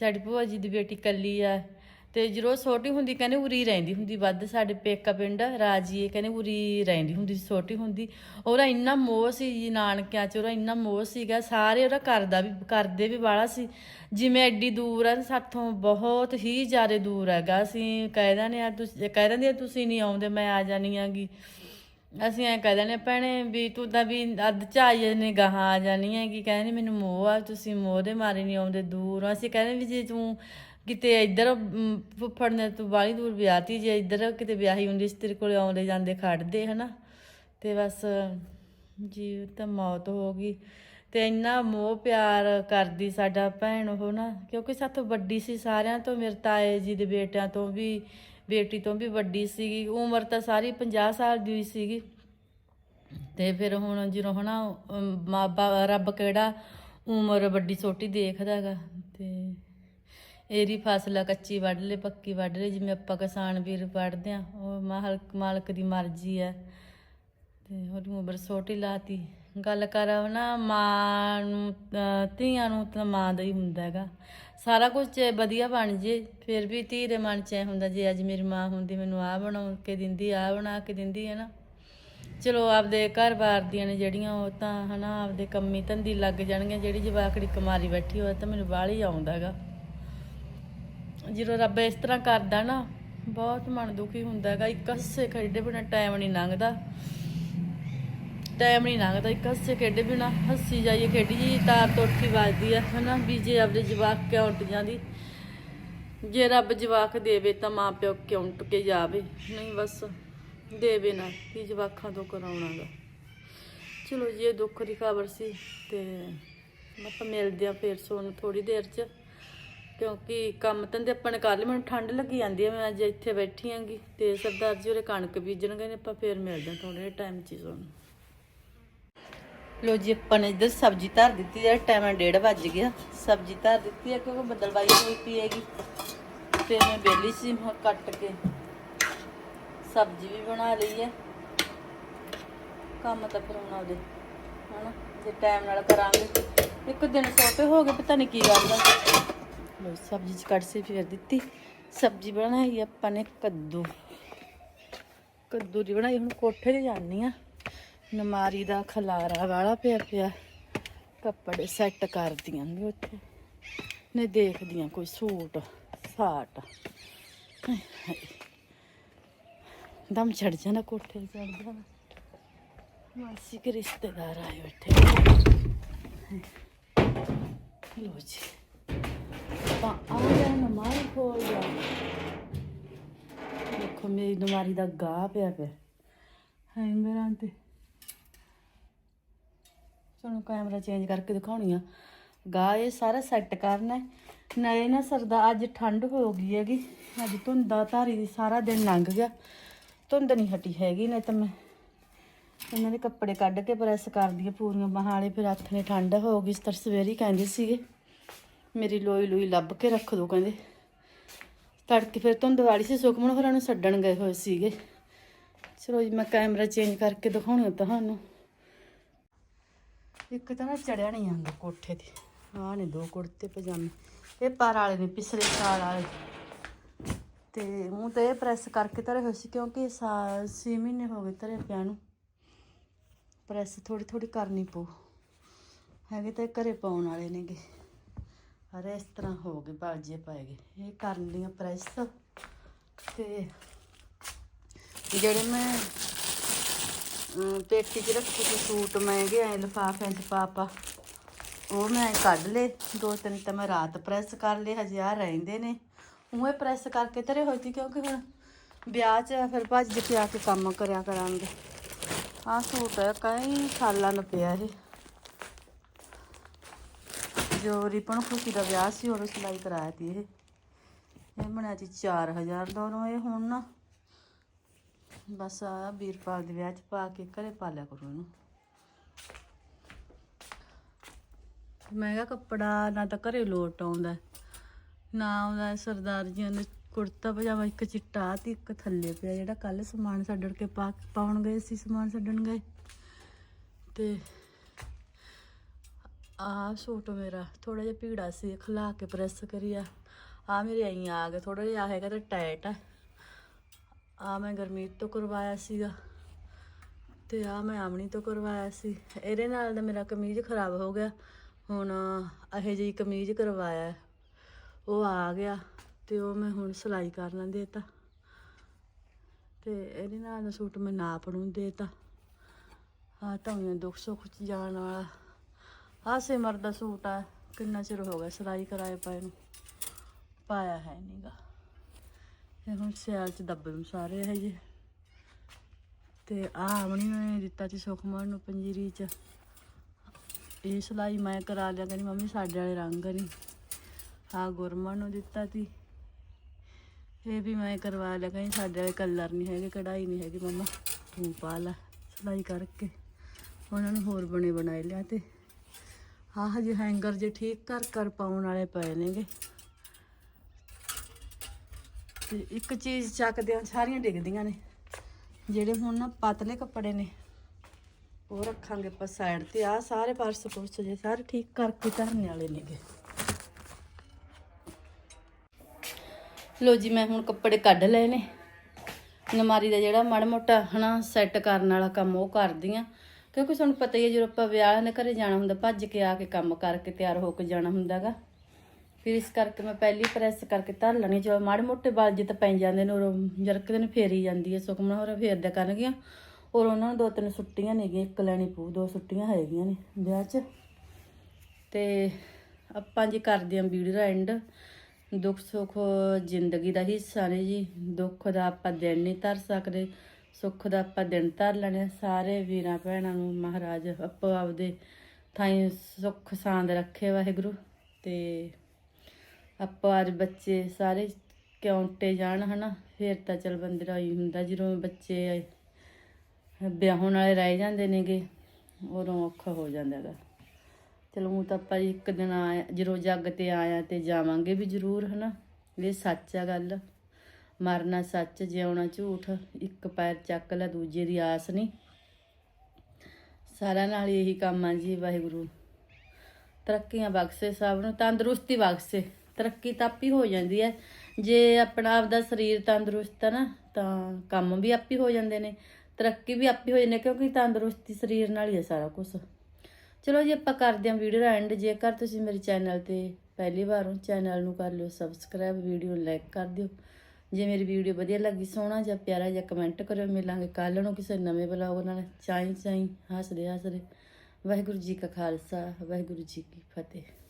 ਸਾਡੀ ਭੂਆ ਜੀ ਦੀ ਬੇਟੀ ਕੱਲੀ ਆ ਤੇ ਜਦੋਂ ਛੋਟੀ ਹੁੰਦੀ ਕਹਿੰਦੇ ਉਰੀ ਰਹਿੰਦੀ ਹੁੰਦੀ ਵੱਧ ਸਾਡੇ ਪੇਕਾ ਪਿੰਡ ਰਾਜੀਏ ਕਹਿੰਦੇ ਉਰੀ ਰਹਿੰਦੀ ਹੁੰਦੀ ਸੀ ਛੋਟੀ ਹੁੰਦੀ। ਉਹਦਾ ਇੰਨਾ ਮੋਹ ਸੀ ਜੀ ਨਾਨਕਿਆਂ ਚ ਉਹਦਾ ਇੰਨਾ ਮੋਹ ਸੀਗਾ ਸਾਰੇ ਉਹਦਾ ਕਰਦਾ ਵੀ ਕਰਦੇ ਵੀ ਵਾਲਾ ਸੀ। ਜਿਵੇਂ ਐਡੀ ਦੂਰ ਆ ਸਾਥੋਂ ਬਹੁਤ ਹੀ ਜ਼ਿਆਦਾ ਦੂਰ ਹੈਗਾ ਅਸੀਂ ਕਹਿ ਦਿੰਦੇ ਆ ਤੁਸੀਂ ਕਹਿ ਦਿੰਦੇ ਆ ਤੁਸੀਂ ਨਹੀਂ ਆਉਂਦੇ ਮੈਂ ਆ ਜਾਣੀ ਆਗੀ ਅਸੀਂ ਐ ਕਹਿ ਦਿੰਦੇ ਆ, ਭੈਣੇ ਵੀ ਤੂੰ ਤਾਂ ਵੀ ਅੱਧ ਝਾਈ ਨੇ ਗਾਹਾਂ ਆ ਜਾਣੀ ਹੈਗੀ ਕਹਿੰਦੇ ਮੈਨੂੰ ਮੋਹ ਆ ਤੁਸੀਂ ਮੋਹ ਦੇ ਮਾਰੇ ਨਹੀਂ ਆਉਂਦੇ ਦੂਰ। ਅਸੀਂ ਕਹਿੰਦੇ ਵੀ ਜੇ ਤੂੰ ਕਿਤੇ ਇੱਧਰ ਅਮ, ਫੁੱਫੜ ਨੇ ਤੂੰ ਬਾਹਲੀ ਦੂਰ ਵਿਆਹਤੀ ਜੇ ਇੱਧਰ ਕਿਤੇ ਵਿਆਹੀ ਹੁੰਦੀ ਸੀ ਤੇਰੇ ਕੋਲੇ ਆਉਂਦੇ ਜਾਂਦੇ ਖੜਦੇ ਹਨਾ? ਤੇ ਬਸ ਜੀ ਤਾਂ ਮੌਤ ਹੋ ਗਈ। ਤੇ ਇੰਨਾ ਮੋਹ ਪਿਆਰ ਕਰਦੀ ਸਾਡਾ ਭੈਣ ਉਹ ਨਾ ਕਿਉਂਕਿ ਸਾਥੋਂ ਵੱਡੀ ਸੀ ਸਾਰਿਆਂ ਤੋਂ ਮੇਰੇ ਤਾਏ ਜੀ ਦੇ ਬੇਟਿਆਂ ਤੋਂ ਵੀ ਬੇਟੀ ਤੋਂ ਵੀ ਵੱਡੀ ਸੀਗੀ। ਉਮਰ ਤਾਂ ਸਾਰੀ 50 ਸਾਲ ਦੀ ਸੀਗੀ। ਤੇ ਫਿਰ ਹੁਣ ਜਦੋਂ ਹਨਾ ਅਮ, ਮਾਂ ਰੱਬ ਕਿਹੜਾ ਉਮਰ ਵੱਡੀ ਛੋਟੀ ਦੇਖਦਾ ਹੈਗਾ। ਤੇ ਇਹਦੀ ਫਸਲ ਆ, ਕੱਚੀ ਵੱਢ ਲੈ ਪੱਕੀ ਵੱਢ ਲੈ ਜਿਵੇਂ ਆਪਾਂ ਕਿਸਾਨ ਵੀਰ ਵੱਢਦੇ ਆ ਉਹ ਮਾਲਕ ਮਾਲਕ ਦੀ ਮਰਜ਼ੀ ਹੈ ਤੇ ਉਹਦੀ ਉਮਰ ਛੋਟੀ ਲਾਤੀ। ਗੱਲ ਕਰਾਂ ਨਾ ਮਾਂ ਨੂੰ ਧੀਆਂ ਨੂੰ ਤਾਂ ਮਾਂ ਦਾ ਹੀ ਹੁੰਦਾ ਹੈਗਾ। ਸਾਰਾ ਕੁਝ ਜੇ ਵਧੀਆ ਬਣ ਜੇ ਫਿਰ ਵੀ ਧੀ ਦੇ ਮਨ 'ਚ ਇਹ ਹੁੰਦਾ ਜੇ ਅੱਜ ਮੇਰੀ ਮਾਂ ਹੁੰਦੀ ਮੈਨੂੰ ਆਹ ਬਣਾ ਕੇ ਦਿੰਦੀ ਆਹ ਬਣਾ ਕੇ ਦਿੰਦੀ ਹੈ ਨਾ। ਚਲੋ ਆਪਦੇ ਘਰ-ਬਾਰ ਦੀਆਂ ਨੇ ਜਿਹੜੀਆਂ ਉਹ ਤਾਂ ਹਨਾ ਆਪਦੇ ਕੰਮੀ ਧੰਦੀ ਲੱਗ ਜਾਣਗੀਆਂ ਜਿਹੜੀ ਜਵਾਕੜੀ ਕਮਾਰੀ ਬੈਠੀ ਹੋਵੇ ਤਾਂ ਮੈਨੂੰ ਬਾਹਲੀ ਆਉਂਦਾ ਹੈਗਾ। ਜਦੋਂ ਰੱਬ ਇਸ ਤਰ੍ਹਾਂ ਕਰਦਾ ਨਾ, ਬਹੁਤ ਮਨ ਦੁਖੀ ਹੁੰਦਾ ਹੈਗਾ, ਇੱਕ ਹੱਸੇ ਖੇਡੇ ਬਿਨਾ ਟਾਈਮ ਨਹੀਂ ਲੰਘਦਾ। ਟਾਈਮ ਨਹੀਂ ਲੰਘਦਾ, ਇੱਕ ਹੱਸੇ ਖੇਡੇ ਬਿਨਾ ਹੱਸੀ ਜਾਈਏ, ਖੇਡੀ ਜੀ ਤਾਰ ਤੋਠੀ ਵੱਜਦੀ ਆ, ਹਨਾ, ਵੀ ਜੇ ਆਪਦੇ ਜਵਾਕ ਕਿਉਂ ਉੱਟ ਜਾਂਦੀ? ਜੇ ਰੱਬ ਜਵਾਕ ਦੇਵੇ ਤਾਂ ਮਾਂ ਪਿਓ ਕਿਉਂ ਉੱਟ ਕੇ ਜਾਵੇ? ਨਹੀਂ ਬਸ, ਦੇਵੇ ਨਾ, ਵੀ ਜਵਾਕਾਂ ਤੋਂ ਕਰਾਉਣਾਗਾ ਚਲੋ ਜੀ, ਇਹ ਦੁੱਖ ਦੀ ਖਬਰ ਸੀ ਤੇ ਆਪਾਂ ਮਿਲਦੇ ਆ ਫੇਰ ਸੋਨ ਥੋੜੀ ਦੇਰ ਚ। ਕਿਉਂਕਿ ਕੰਮ ਧੰਦੇ ਆਪਾਂ ਨੇ ਕਰ ਲਈ ਮੈਨੂੰ ਠੰਡ ਲੱਗੀ ਜਾਂਦੀ ਹੈ ਮੈਂ ਅੱਜ ਇੱਥੇ ਬੈਠੀ ਆਂਗੀ ਤੇ ਸਰਦਾਰ ਜੀ ਉਰੇ ਕਣਕ ਬੀਜਣਗੇ ਨੇ, ਆਪਾਂ ਫੇਰ ਮਿਲਦੇ ਹਾਂ ਥੋੜੇ ਟਾਈਮ ਚ ਸੋਨ। ਲੋ ਜੀ, ਆਪਾਂ ਨੇ ਇੱਧਰ ਸਬਜ਼ੀ ਧਰ ਦਿੱਤੀ ਹੈ ਟਾਈਮ 1:30 ਵੱਜ ਗਿਆ। ਸਬਜ਼ੀ ਧਰ ਦਿੱਤੀ ਹੈ ਕਿਉਂਕਿ ਬੱਦਲਵਾਈ ਹੋਈ ਪਈ ਹੈਗੀ। ਤੇ ਮੈਂ ਬੇਲੀ ਸੀ, ਮੈਂ ਕੱਟ ਕੇ ਸਬਜ਼ੀ ਵੀ ਬਣਾ ਲਈ ਹੈ ਕੰਮ ਤਾਂ ਫਿਰ ਹੁਣ ਆਪਦੇ ਹਨਾ? ਜੇ ਟਾਈਮ ਨਾਲ ਕਰਾਂਗੇ। ਇੱਕ ਦਿਨ ਛੋਟੇ ਹੋ ਗਏ, ਪਤਾ ਨਹੀਂ ਕੀ ਗੱਲ ਦਾ ਲੋ ਸਬਜ਼ੀ ਚ ਕੱਟ ਸੇ ਫਿਰ ਦਿੱਤੀ। ਸਬਜ਼ੀ ਬਣਾਈ ਆਪਾਂ ਨੇ ਕੱਦੂ। ਕੱਦੂ ਦੀ ਬਣਾਈ, ਹੁਣ ਕੋਠੇ ਤੇ ਜਾਣੀ ਆ ਨਮਾਰੀ ਦਾ ਖਲਾਰਾ ਵਾਲਾ ਪਿਆ ਪਿਆ। ਕੱਪੜੇ ਸੈੱਟ ਕਰਦੀਆਂ ਨੇ ਉੱਥੇ। ਨੇ ਦੇਖਦੀਆਂ ਕੋਈ ਸੂਟ, ਸਾਟ। ਦਮ ਛੜ ਜਾਣਾ ਕੋਠੇ ਚੜ ਜਾਣਾ ਮਾਸੀ ਕੇ ਰਿਸ਼ਤੇਦਾਰ ਆਏ ਬੈਠੇ। ਲੋ ਜੀ। ਤਾਂ ਆ ਗਿਆ ਨਮਾਰੀ ਖੋਲ ਗਿਆ ਦੇਖੋ ਮੇਰੀ ਨਮਾਰੀ ਦਾ ਗਾਹ ਪਿਆ ਪਿਆ। ਹੈਂਗਰਾਂ ਤੇ ਤੁਹਾਨੂੰ ਕੈਮਰਾ ਚੇਂਜ ਕਰਕੇ ਦਿਖਾਉਣੀ ਆ। ਗਾਹ ਇਹ ਸਾਰਾ ਸੈੱਟ ਕਰਨਾ ਹੈ। ਨਾ ਸਰਦਾ ਅੱਜ ਠੰਡ ਹੋ ਗਈ ਹੈਗੀ। ਅੱਜ ਧੁੰਦਾ ਧਾਰੀ ਦੀ ਸਾਰਾ ਦਿਨ ਲੰਘ ਗਿਆ। ਧੁੰਦ ਨਹੀਂ ਹਟੀ ਹੈਗੀ, ਨਹੀਂ ਤਾਂ ਮੈਂ ਇਹਨਾਂ ਦੇ ਕੱਪੜੇ ਕੱਢ ਕੇ ਪ੍ਰੈਸ ਕਰਦੀ ਆ ਪੂਰੀਆਂ। ਬਾਹਾਂ ਵਾਲੇ ਫਿਰ ਹੱਥ ਨੇ ਠੰਡ ਹੋ ਗਈ ਸਤਰ ਸਵੇਰੀ ਕਹਿੰਦੇ ਸੀਗੇ। ਮੇਰੀ ਲੋਈ ਲੋਈ ਲੱਭ ਕੇ ਰੱਖ ਦੋ ਕਹਿੰਦੇ। ਤੜਕੇ ਫਿਰ ਧੁੰਦ ਵਾਲੀ ਸੀ, ਸੁਖਮਨ ਹੋਰਾਂ ਨੂੰ ਛੱਡਣ ਗਏ ਹੋਏ ਸੀਗੇ। ਚਲੋ ਜੀ, ਮੈਂ ਕੈਮਰਾ ਚੇਂਜ ਕਰਕੇ ਦਿਖਾਉਣੀ ਆ ਤੁਹਾਨੂੰ। ਇੱਕ ਤਾਂ ਨਾ ਚੜਿਆ ਨਹੀਂ ਜਾਂਦਾ ਕੋਠੇ ਤੇ। ਆਹ ਨੇ ਦੋ ਕੁੜਤੇ, ਪਜਾਮੇ। ਇਹ ਪਰ ਵਾਲੇ ਨੇ, ਪਿਛਲੇ ਸਾਲ ਵਾਲੇ। ਤੇ ਮੂੰਹ ਤਾਂ ਇਹ ਪ੍ਰੈਸ ਕਰਕੇ ਧਰੇ ਹੋਏ ਸੀ, ਕਿਉਂਕਿ ਸਾ 6 ਮਹੀਨੇ ਹੋ ਗਏ ਧਰੇ ਪਿਆ ਨੂੰ। ਪ੍ਰੈਸ ਥੋੜੀ ਥੋੜੀ ਕਰਨੀ ਪਊ। ਹੈਗੇ ਤਾਂ ਇਹ ਘਰੇ ਪਾਉਣ ਵਾਲੇ ਨੇਗੇ। ਅਰੇ ਇਸ ਤਰ੍ਹਾਂ ਹੋ ਗਏ ਬਾਜੇ ਪਾਏਗੇ ਇਹ ਕਰਨ ਲੀਆਂ ਪ੍ਰੈਸ ਤੇ ਜਿਹੜੇ ਮੈਂ ਪੇਟੀ 'ਚ ਰੱਖੇ ਸੀ ਸੂਟ ਮਹਿੰਗੇ ਐ ਲਿਫਾਫਿਆਂ 'ਚ ਪਾ ਉਹ ਮੈਂ ਕੱਢ ਲਏ। ਦੋ ਤਿੰਨ ਤਾਂ ਮੈਂ ਰਾਤ ਪ੍ਰੈਸ ਕਰ ਲਏ, ਹਜੇ ਆ ਰਹਿੰਦੇ ਨੇ। ਉਵੇਂ ਇਹ ਪ੍ਰੈਸ ਕਰਕੇ ਧਰੇ ਹੋਏ ਸੀ ਕਿਉਂਕਿ ਹੁਣ ਵਿਆਹ 'ਚ ਫਿਰ ਭੱਜ ਕੇ ਆ ਕੇ ਕੰਮ ਕਰਿਆ ਕਰਾਂਗੇ। ਆਹ ਸੂਟ ਹੈ ਕਈ ਸਾਲਾਂ ਨੂੰ ਪਿਆ ਇਹ। ਜੋ ਰਿਪਨ ਖੁਸ਼ੀ ਦਾ ਵਿਆਹ ਸੀ ਉਦੋਂ ਸਿਲਾਈ ਕਰਾਇਆ ਤੀ ਇਹ। ਇਹ ਬਣਿਆ ਸੀ 4000 ਦਾ ਉਦੋਂ ਇਹ ਹੁਣ ਨਾ। ਬਸ ਆ ਵੀਰਪਾਲ ਦੇ ਵਿਆਹ 'ਚ ਪਾ ਕੇ ਘਰੇ ਪਾ ਲਿਆ ਕਰੋ ਇਹਨੂੰ। ਮਹਿੰਗਾ ਕੱਪੜਾ ਨਾ ਤਾਂ ਘਰੇ ਲੋਟ ਆਉਂਦਾ ਨਾ ਆਉਂਦਾ ਸਰਦਾਰ ਜੀ ਨੇ ਕੁੜਤਾ ਪਜਾਮਾ ਇੱਕ ਚਿੱਟਾ ਤੇ ਇੱਕ ਥੱਲੇ ਪਿਆ, ਜਿਹੜਾ ਕੱਲ ਸਮਾਨ ਛੱਡਣ ਕੇ ਪਾ ਪਾਉਣ ਗਏ ਸੀ, ਸਮਾਨ ਛੱਡਣ ਗਏ। ਤੇ ਆਹ ਸੂਟ ਮੇਰਾ ਥੋੜਾ ਜਿਹਾ ਭੀੜਾ ਸੀ, ਖਲਾ ਕੇ ਪ੍ਰੈਸ ਕਰਿਆ। ਆ ਮੇਰੇ ਆਈ ਆ ਗਏ ਥੋੜਾ ਜਿਹਾ ਹੈਗਾ ਤਾਂ ਟਾਈਟ ਆ। ਆ ਮੈਂ ਗਰਮੀਤ ਤੋਂ ਕਰਵਾਇਆ ਸੀਗਾ, ਤੇ ਆ ਮੈਂ ਆਮਣੀ ਤੋਂ ਕਰਵਾਇਆ ਸੀ। ਇਹਦੇ ਨਾਲ ਦਾ ਮੇਰਾ ਕਮੀਜ਼ ਖਰਾਬ ਹੋ ਗਿਆ। ਹੁਣ ਇਹੋ ਜਿਹੀ ਕਮੀਜ਼ ਕਰਵਾਇਆ। ਉਹ ਆ ਗਿਆ, ਤੇ ਉਹ ਮੈਂ ਹੁਣ ਸਿਲਾਈ ਕਰਨ ਦੇਤਾ। ਤੇ ਇਹਦੇ ਨਾਲ ਦਾ ਸੂਟ ਮੈਂ ਨਾਪ ਨੂੰ ਦੇਤਾ। ਆ ਤਾਂ ਮੈਂ ਦੁੱਖ ਸੁੱਖ ਚ ਜਾਣ ਵਾਲਾ। ਆ ਸਿਮਰ ਦਾ ਸੂਟ ਆ, ਕਿੰਨਾ ਚਿਰ ਹੋ ਗਿਆ ਸਿਲਾਈ ਕਰਾਏ ਪਏ ਨੂੰ। ਪਾਇਆ ਹੈ ਨੀਗਾ ਇਹ ਹੁਣ ਸਿਆਲ ਚ ਦੱਬੇ ਨੂੰ ਸਾਰੇ ਇਹ ਜੇ। ਤੇ ਆ ਆਮਣੀ ਨੇ ਦਿੱਤਾ ਸੀ ਸੁਖਮਨ ਨੂੰ ਪੰਜੀਰੀ ਚ। ਇਹ ਸਿਲਾਈ ਮੈਂ ਕਰਾ ਲਿਆ, ਕਹਿੰਦੀ ਮੰਮੀ ਸਾਡੇ ਵਾਲੇ ਰੰਗ ਨਹੀਂ ਆ ਗੁਰਮਨ ਨੂੰ ਦਿੱਤਾ ਸੀ। ਇਹ ਵੀ ਮੈਂ ਕਰਵਾ ਲਿਆ, ਕਹਿੰਦੀ ਸਾਡੇ ਵਾਲੇ ਕਲਰ ਨਹੀਂ ਹੈਗੇ, ਕਢਾਈ ਨਹੀਂ ਹੈਗੀ ਮੰਮਾ। ਤੂੰ ਪਾ ਲਾ ਸਿਲਾਈ ਕਰਕੇ। ਉਹਨਾਂ ਨੂੰ ਹੋਰ ਬਣੇ ਬਣਾਏ ਲਿਆ ਤੇ। ਆਹ ਹਜੇ ਹੈਂਗਰ ਜੇ ਠੀਕ ਕਰ ਕਰ ਪਾਉਣ ਵਾਲੇ ਪਏ ਨੇਗੇ। ਤੇ ਇੱਕ ਚੀਜ਼ ਚੱਕਦੇ ਆ ਸਾਰੀਆਂ ਡਿੱਗਦੀਆਂ ਨੇ। ਜਿਹੜੇ ਹੁਣ ਨਾ ਪਤਲੇ ਕੱਪੜੇ ਨੇ, ਉਹ ਰੱਖਾਂਗੇ ਆਪਾਂ ਸਾਈਡ ਤੇ। ਆ ਸਾਰੇ ਪਰਸ ਪੁਰਸ ਜੇ ਸਾਰੇ ਠੀਕ ਕਰਕੇ ਧਰਨੇ ਵਾਲੇ ਨੇਗੇ। ਲੋ ਜੀ, ਮੈਂ ਹੁਣ ਕੱਪੜੇ ਕੱਢ ਲਏ ਨੇ। ਨਮਾਰੀ ਦਾ ਜਿਹੜਾ ਮਾੜਾ ਮੋਟਾ ਹਨਾ ਸੈੱਟ ਕਰਨ ਵਾਲਾ ਕੰਮ ਉਹ ਕਰਦੀ ਆ। ਕਿਉਂਕਿ ਤੁਹਾਨੂੰ ਪਤਾ ਹੀ ਹੈ ਜਦੋਂ ਆਪਾਂ ਵਿਆਹ ਦੇ ਘਰੇ ਜਾਣਾ ਹੁੰਦਾ, ਭੱਜ ਕੇ ਆ ਕੇ ਕੰਮ ਕਰਕੇ ਤਿਆਰ ਹੋ ਕੇ ਜਾਣਾ ਹੁੰਦਾਗਾ। ਫਿਰ ਇਸ ਕਰਕੇ ਮੈਂ ਪਹਿਲੀ ਪ੍ਰੈਸ ਕਰਕੇ ਧਰ ਲੈਣੀ ਜੋ ਮਾੜੇ ਮੋਟੇ ਵਾਲ ਜਿੱਤ ਪੈ ਜਾਂਦੇ ਨੇ ਉਹ ਜਰਕ ਦਿਨ ਫੇਰੀ ਜਾਂਦੀ ਹੈ ਸੁਖਮਨ ਹੋਰ ਫੇਰਦਾ ਕਰਨਗੀਆਂ। ਔਰ ਉਹਨਾਂ ਨੂੰ ਦੋ ਤਿੰਨ ਸੁੱਟੀਆਂ ਨੇਗੀਆਂ ਇੱਕ ਲੈਣੀ ਪੂ ਦੋ ਸੁੱਟੀਆਂ ਹੈਗੀਆਂ ਨੇ ਵਿਆਹ 'ਚ। ਤੇ ਆਪਾਂ ਜੀ ਕਰਦੇ ਆਂ ਵੀਡੀਓ ਦਾ ਐਂਡ ਦੁੱਖ ਸੁੱਖ ਜ਼ਿੰਦਗੀ ਦਾ ਹਿੱਸਾ ਨੇ ਜੀ। ਦੁੱਖ ਦਾ ਆਪਾਂ ਦਿਨ ਨਹੀਂ ਧਰ ਸਕਦੇ। ਸੁੱਖ ਦਾ ਆਪਾਂ ਦਿਨ ਧਰ ਲੈਣੇ ਸਾਰੇ ਵੀਰਾਂ ਭੈਣਾਂ ਨੂੰ ਮਹਾਰਾਜ ਆਪੋ ਆਪਦੇ ਥਾਈ ਸੁੱਖ ਸਾਂਦ ਰੱਖੇ ਵਾਹਿਗੁਰੂ। ਤੇ ਆਪਾਂ ਅੱਜ ਬੱਚੇ ਸਾਰੇ ਕਿਉਂਟੇ ਜਾਣ ਹਨਾ? ਫੇਰ ਤਾਂ ਚਲ ਬੰਦੇ ਦਾ ਹੀ ਹੁੰਦਾ, ਜਦੋਂ ਬੱਚੇ ਵਿਆਹਣ ਵਾਲੇ ਰਹਿ ਜਾਂਦੇ ਨੇਗੇ, ਉਦੋਂ ਔਖਾ ਹੋ ਜਾਂਦਾ ਹੈਗਾ। ਚਲੋ ਹੁਣ ਤਾਂ ਆਪਾਂ ਇੱਕ ਦਿਨ ਆਇਆ ਜਦੋਂ ਜੱਗ ਤੇ ਆਇਆ ਤੇ ਜਾਵਾਂਗੇ ਵੀ ਜ਼ਰੂਰ ਹਨਾ। ਇਹ ਸੱਚ ਆ ਗੱਲ। ਮਰਨਾ ਸੱਚ, ਜਿਉਣਾ ਝੂਠ, ਇੱਕ ਪੈਰ ਚੱਕ ਲੈ, ਦੂਜੇ ਦੀ ਆਸ ਨਹੀਂ। ਸਾਰਿਆਂ ਨਾਲ ਹੀ ਇਹੀ ਕੰਮ ਆ ਜੀ, ਵਾਹਿਗੁਰੂ। ਤਰੱਕੀਆਂ ਬਖਸ਼ੇ ਸਭ ਨੂੰ, ਤੰਦਰੁਸਤੀ ਬਖਸ਼ੇ। ਤਰੱਕੀ ਤਾਂ ਆਪੀ ਹੋ ਜਾਂਦੀ ਹੈ। ਜੇ ਆਪਣਾ ਆਪ ਦਾ ਸਰੀਰ ਤੰਦਰੁਸਤ ਹੈ ਨਾ, ਤਾਂ ਕੰਮ ਵੀ ਆਪੀ ਹੋ ਜਾਂਦੇ ਨੇ। ਤਰੱਕੀ ਵੀ ਆਪੀ ਹੋ ਜਾਂਦੀ ਕਿਉਂਕਿ ਤੰਦਰੁਸਤੀ ਸਰੀਰ ਨਾਲ ਹੀ ਹੈ ਸਾਰਾ ਕੁਝ ਚਲੋ ਜੀ, ਆਪਾਂ ਕਰਦੇ ਹਾਂ ਵੀਡੀਓ ਦਾ ਐਂਡ ਜੇਕਰ ਤੁਸੀਂ ਮੇਰੇ ਚੈਨਲ ਤੇ ਪਹਿਲੀ ਵਾਰ ਹੋ, ਚੈਨਲ ਨੂੰ ਕਰ ਲਿਓ ਸਬਸਕ੍ਰਾਈਬ ਵੀਡੀਓ ਨੂੰ ਲਾਈਕ ਕਰ ਦਿਓ। ਜੇ ਮੇਰੀ ਵੀਡੀਓ ਵਧੀਆ ਲੱਗੀ, ਸੋਹਣਾ ਜਾਂ ਪਿਆਰਾ ਜਾਂ ਕਮੈਂਟ ਕਰਿਓ, ਮਿਲਾਂਗੇ ਕੱਲ ਨੂੰ ਕਿਸੇ ਨਵੇਂ ਬਲੌਗ ਨਾਲ। ਚਾਈ ਚਾਈ ਹੱਸਦੇ ਹੱਸਦੇ। ਵਾਹਿਗੁਰੂ ਜੀ ਕਾ ਖਾਲਸਾ, ਵਾਹਿਗੁਰੂ ਜੀ ਕੀ ਫਤਿਹ।